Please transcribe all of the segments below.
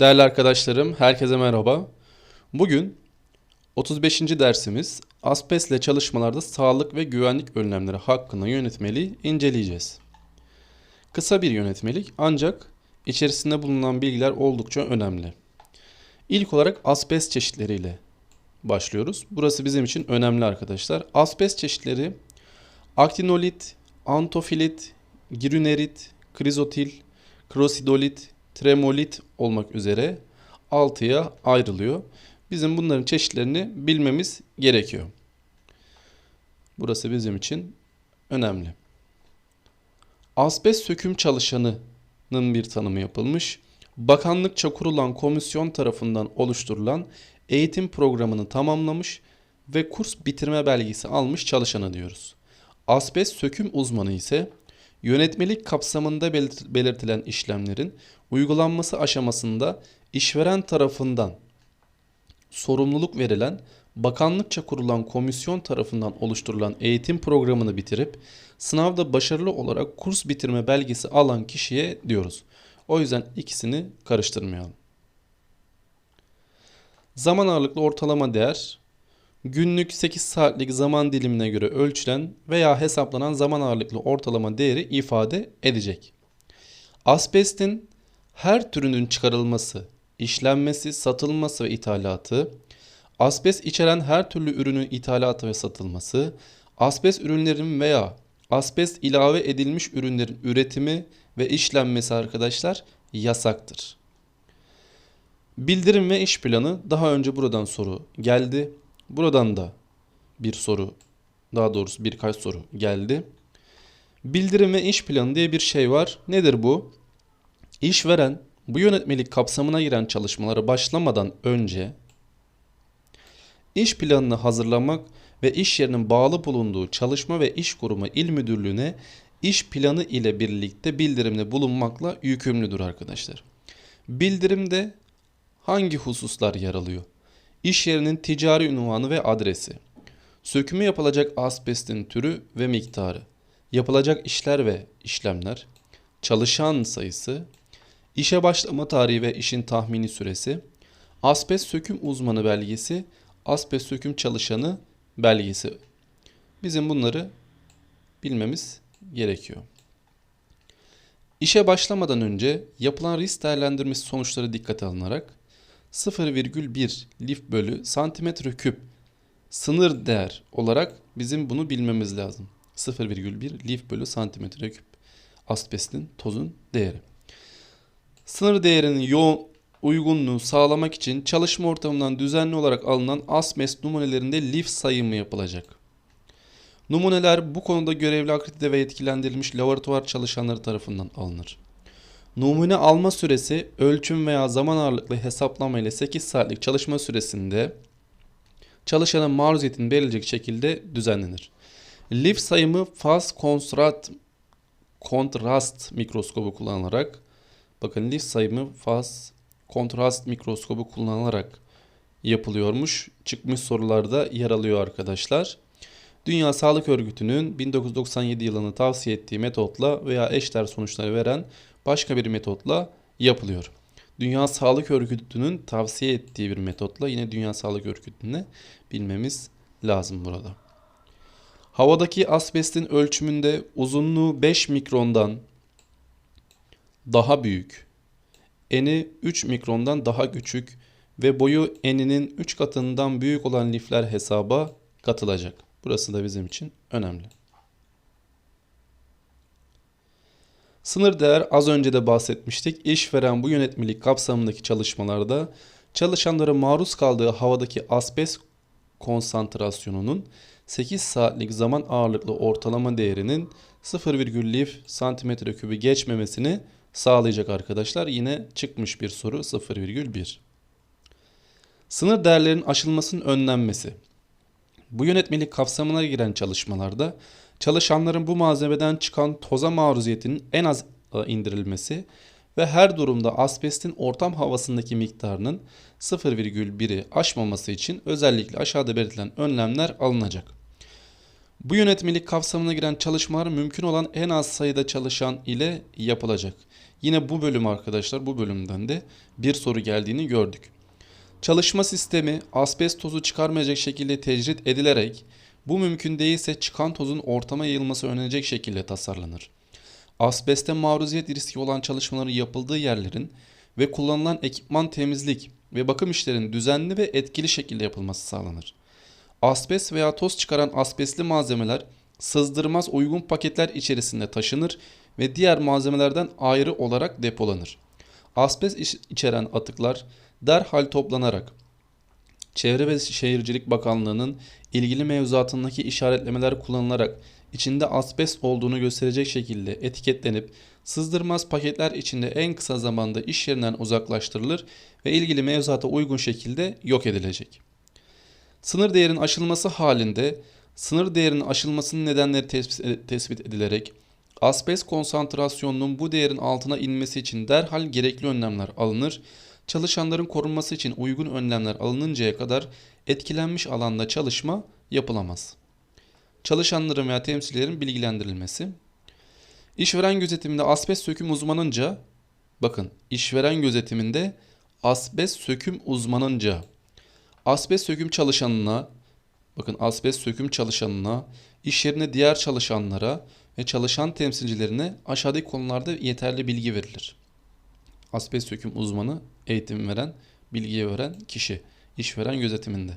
Değerli arkadaşlarım, herkese merhaba. Bugün 35. dersimiz asbestle çalışmalarda sağlık ve güvenlik önlemleri hakkında yönetmeliği inceleyeceğiz. Kısa bir yönetmelik ancak içerisinde bulunan bilgiler oldukça önemli. İlk olarak asbest çeşitleriyle başlıyoruz. Burası bizim için önemli arkadaşlar. Asbest çeşitleri aktinolit, antofilit, girünerit, krizotil, krosidolit, tremolit olmak üzere 6'ya ayrılıyor. Bizim bunların çeşitlerini bilmemiz gerekiyor. Burası bizim için önemli. Asbest söküm çalışanının bir tanımı yapılmış. Bakanlıkça kurulan komisyon tarafından oluşturulan eğitim programını tamamlamış ve kurs bitirme belgesi almış çalışana diyoruz. Asbest söküm uzmanı ise yönetmelik kapsamında belirt- belirtilen işlemlerin uygulanması aşamasında işveren tarafından sorumluluk verilen bakanlıkça kurulan komisyon tarafından oluşturulan eğitim programını bitirip sınavda başarılı olarak kurs bitirme belgesi alan kişiye diyoruz. O yüzden ikisini karıştırmayalım. Zaman ağırlıklı ortalama değer günlük 8 saatlik zaman dilimine göre ölçülen veya hesaplanan zaman ağırlıklı ortalama değeri ifade edecek. Asbestin her türünün çıkarılması, işlenmesi, satılması ve ithalatı, asbest içeren her türlü ürünün ithalatı ve satılması, asbest ürünlerin veya asbest ilave edilmiş ürünlerin üretimi ve işlenmesi arkadaşlar yasaktır. Bildirim ve iş planı daha önce buradan soru geldi. Buradan da bir soru, daha doğrusu birkaç soru geldi. Bildirim ve iş planı diye bir şey var. Nedir bu? İşveren bu yönetmelik kapsamına giren çalışmalara başlamadan önce iş planını hazırlamak ve iş yerinin bağlı bulunduğu çalışma ve iş kurumu il müdürlüğüne iş planı ile birlikte bildirimde bulunmakla yükümlüdür arkadaşlar. Bildirimde hangi hususlar yer alıyor? İş yerinin ticari ünvanı ve adresi, sökümü yapılacak asbestin türü ve miktarı, yapılacak işler ve işlemler, çalışan sayısı, işe başlama tarihi ve işin tahmini süresi, asbest söküm uzmanı belgesi, asbest söküm çalışanı belgesi. Bizim bunları bilmemiz gerekiyor. İşe başlamadan önce yapılan risk değerlendirmesi sonuçları dikkate alınarak 0,1 lif bölü santimetre küp sınır değer olarak bizim bunu bilmemiz lazım. 0,1 lif bölü santimetre küp asbestin tozun değeri. Sınır değerinin yoğun uygunluğu sağlamak için çalışma ortamından düzenli olarak alınan asbest numunelerinde lif sayımı yapılacak. Numuneler bu konuda görevli akredite ve yetkilendirilmiş laboratuvar çalışanları tarafından alınır. Numune alma süresi ölçüm veya zaman ağırlıklı hesaplama ile 8 saatlik çalışma süresinde çalışanın maruziyetini belirleyecek şekilde düzenlenir. Lif sayımı faz kontrast, kontrast mikroskobu kullanılarak bakın lif sayımı faz kontrast mikroskobu kullanılarak yapılıyormuş. Çıkmış sorularda yer alıyor arkadaşlar. Dünya Sağlık Örgütü'nün 1997 yılını tavsiye ettiği metotla veya eşdeğer sonuçları veren başka bir metotla yapılıyor. Dünya Sağlık Örgütü'nün tavsiye ettiği bir metotla yine Dünya Sağlık Örgütü'ne bilmemiz lazım burada. Havadaki asbestin ölçümünde uzunluğu 5 mikrondan daha büyük, eni 3 mikrondan daha küçük ve boyu eninin 3 katından büyük olan lifler hesaba katılacak. Burası da bizim için önemli. Sınır değer az önce de bahsetmiştik. İşveren bu yönetmelik kapsamındaki çalışmalarda çalışanların maruz kaldığı havadaki asbest konsantrasyonunun 8 saatlik zaman ağırlıklı ortalama değerinin 0,1 lif santimetre kübü geçmemesini sağlayacak arkadaşlar. Yine çıkmış bir soru 0,1. Sınır değerlerin aşılmasının önlenmesi. Bu yönetmelik kapsamına giren çalışmalarda çalışanların bu malzemeden çıkan toza maruziyetinin en az e, indirilmesi ve her durumda asbestin ortam havasındaki miktarının 0,1'i aşmaması için özellikle aşağıda belirtilen önlemler alınacak. Bu yönetmelik kapsamına giren çalışmalar mümkün olan en az sayıda çalışan ile yapılacak. Yine bu bölüm arkadaşlar bu bölümden de bir soru geldiğini gördük. Çalışma sistemi asbest tozu çıkarmayacak şekilde tecrit edilerek bu mümkün değilse çıkan tozun ortama yayılması önlenecek şekilde tasarlanır. Asbeste maruziyet riski olan çalışmaların yapıldığı yerlerin ve kullanılan ekipman temizlik ve bakım işlerinin düzenli ve etkili şekilde yapılması sağlanır. Asbest veya toz çıkaran asbestli malzemeler sızdırmaz uygun paketler içerisinde taşınır ve diğer malzemelerden ayrı olarak depolanır. Asbest iç- içeren atıklar derhal toplanarak Çevre ve Şehircilik Bakanlığı'nın ilgili mevzuatındaki işaretlemeler kullanılarak içinde asbest olduğunu gösterecek şekilde etiketlenip sızdırmaz paketler içinde en kısa zamanda iş yerinden uzaklaştırılır ve ilgili mevzuata uygun şekilde yok edilecek. Sınır değerinin aşılması halinde sınır değerinin aşılmasının nedenleri tespit- tespit edilerek asbest konsantrasyonunun bu değerin altına inmesi için derhal gerekli önlemler alınır. Çalışanların korunması için uygun önlemler alınıncaya kadar etkilenmiş alanda çalışma yapılamaz. Çalışanların veya temsilcilerin bilgilendirilmesi. İşveren gözetiminde asbest söküm uzmanınca bakın işveren gözetiminde asbest söküm uzmanınca asbest söküm çalışanına bakın asbest söküm çalışanına iş yerine diğer çalışanlara ve çalışan temsilcilerine aşağıdaki konularda yeterli bilgi verilir. Asbest söküm uzmanı eğitim veren, bilgiyi veren kişi işveren gözetiminde.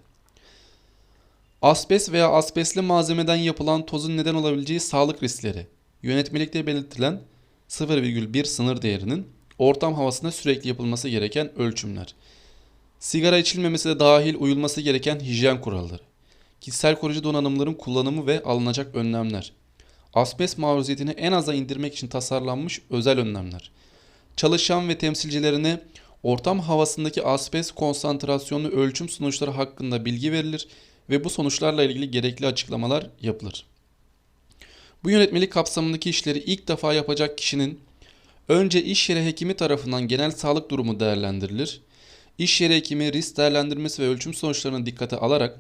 Asbest veya asbestli malzemeden yapılan tozun neden olabileceği sağlık riskleri. Yönetmelikte belirtilen 0,1 sınır değerinin ortam havasında sürekli yapılması gereken ölçümler. Sigara içilmemesi de dahil uyulması gereken hijyen kuralları. Kişisel koruyucu donanımların kullanımı ve alınacak önlemler. Asbest maruziyetini en aza indirmek için tasarlanmış özel önlemler. Çalışan ve temsilcilerine ortam havasındaki asbest konsantrasyonu ölçüm sonuçları hakkında bilgi verilir ve bu sonuçlarla ilgili gerekli açıklamalar yapılır. Bu yönetmelik kapsamındaki işleri ilk defa yapacak kişinin önce iş yeri hekimi tarafından genel sağlık durumu değerlendirilir. İş yeri hekimi risk değerlendirmesi ve ölçüm sonuçlarını dikkate alarak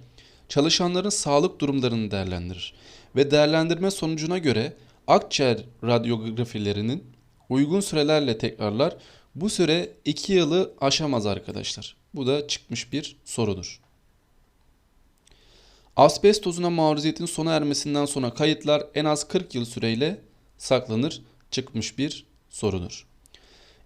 çalışanların sağlık durumlarını değerlendirir ve değerlendirme sonucuna göre akciğer radyografilerinin uygun sürelerle tekrarlar. Bu süre 2 yılı aşamaz arkadaşlar. Bu da çıkmış bir sorudur. Asbest tozuna maruziyetin sona ermesinden sonra kayıtlar en az 40 yıl süreyle saklanır. Çıkmış bir sorudur.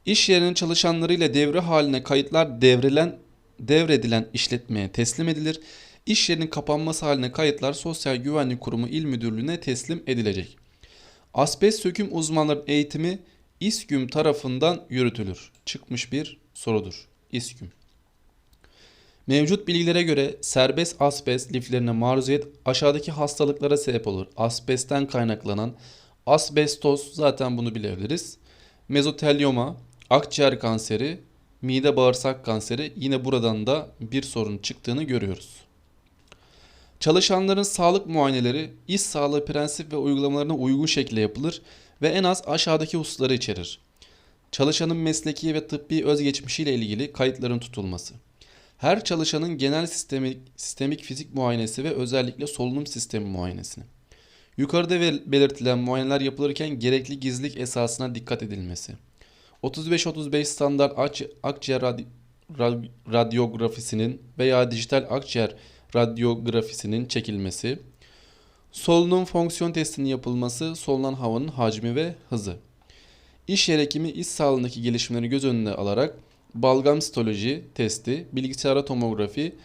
İş yerinin çalışanlarıyla devre haline kayıtlar devrilen, devredilen işletmeye teslim edilir. İş yerinin kapanması haline kayıtlar Sosyal Güvenlik Kurumu İl Müdürlüğü'ne teslim edilecek. Asbest söküm uzmanların eğitimi İSGÜM tarafından yürütülür. Çıkmış bir sorudur. İSGÜM. Mevcut bilgilere göre serbest asbest liflerine maruziyet aşağıdaki hastalıklara sebep olur. Asbestten kaynaklanan asbestos zaten bunu bilebiliriz. Mezotelyoma, akciğer kanseri, mide bağırsak kanseri yine buradan da bir sorun çıktığını görüyoruz. Çalışanların sağlık muayeneleri iş sağlığı prensip ve uygulamalarına uygun şekilde yapılır ve en az aşağıdaki hususları içerir. Çalışanın mesleki ve tıbbi özgeçmişiyle ilgili kayıtların tutulması. Her çalışanın genel sistemik, sistemik fizik muayenesi ve özellikle solunum sistemi muayenesini. Yukarıda belirtilen muayeneler yapılırken gerekli gizlilik esasına dikkat edilmesi. 35-35 standart akci- akciğer radi- ra- radyografisinin veya dijital akciğer radyografisinin çekilmesi. Solunum fonksiyon testinin yapılması, solunan havanın hacmi ve hızı. İş yer hekimi iş sağlığındaki gelişmeleri göz önüne alarak balgam sitoloji testi, bilgisayara tomografi,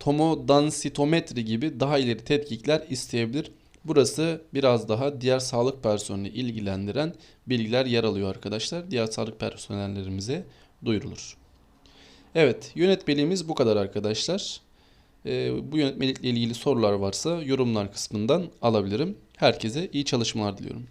tomodansitometri gibi daha ileri tetkikler isteyebilir. Burası biraz daha diğer sağlık personeli ilgilendiren bilgiler yer alıyor arkadaşlar. Diğer sağlık personellerimize duyurulur. Evet, yönetmeliğimiz bu kadar arkadaşlar. Ee, bu yönetmelikle ilgili sorular varsa yorumlar kısmından alabilirim. Herkese iyi çalışmalar diliyorum.